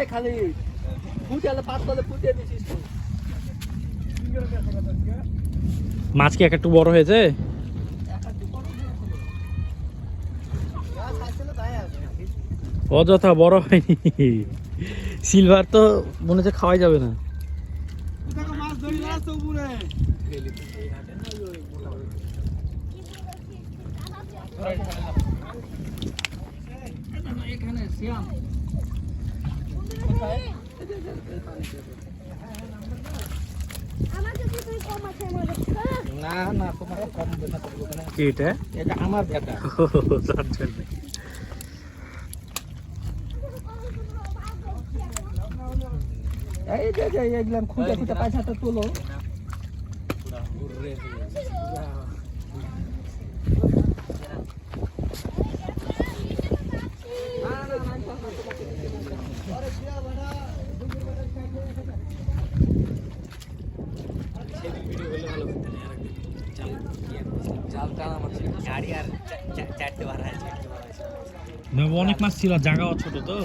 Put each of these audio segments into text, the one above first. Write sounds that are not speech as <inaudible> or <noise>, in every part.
এই খালি ফুটালে পাঁচ ফুটিয়ে দিছিস মাছ কি এক একটু বড় হয়েছে? অযথা বড় হয়নি। সিলভার তো মনে হচ্ছে খাওয়াই যাবে না। এখানে শ্যাম আমার বেটা। জন্য। এই যে যে এগুলাম খুঁজে খুঁজে পয়সাটা তোলো। না, অনেক মাছ ছিল আর জায়গাও ছোট তো।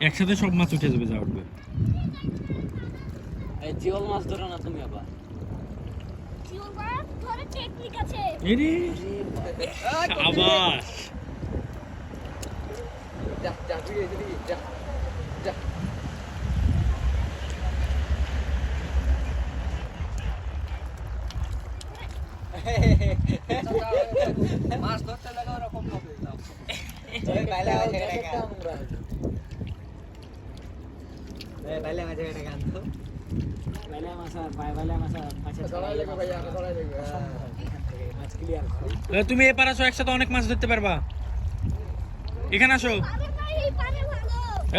একসাথে সব মাছ উঠে যাবে যা উঠবে। এই জিওল মাছ ধরো না তুমি আবার। জিওর <laughs> মাছ ধরতে ওরকম তুমি এপার আসো, একসাথে অনেক মাছ ধরতে পারবা। এখানে আসো।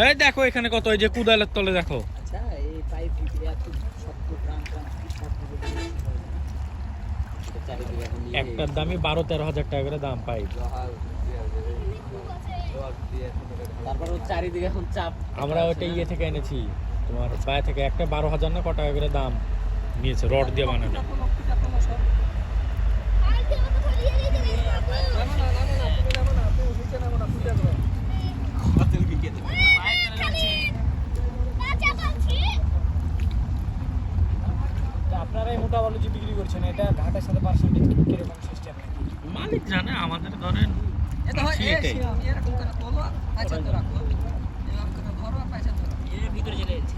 এই দেখো এখানে কত যে কুদালের তলে দেখো। আচ্ছা এই পাইপ এত শক্ত টান টান চারিদিকে এখন ইয়ে, একটার দামই বারো তেরো হাজার টাকা করে দাম পাই। আমরা ওইটা ইয়ে থেকে এনেছি তোমার বাইরে থেকে একটা বারো হাজার না ক টাকা করে দাম নিয়েছে রড দিয়ে বানানো। বলছেন এটা ঘাটের সাথে পার্সেন্টেজ কীরকম সিস্টেম মালিক জানে আমাদের ধরেন এটা হয় এরকম করে বলো পয়সা তো রাখো এরকম করে ঘরোয়া পয়সা তো এর ভিতরে চলে যাচ্ছে।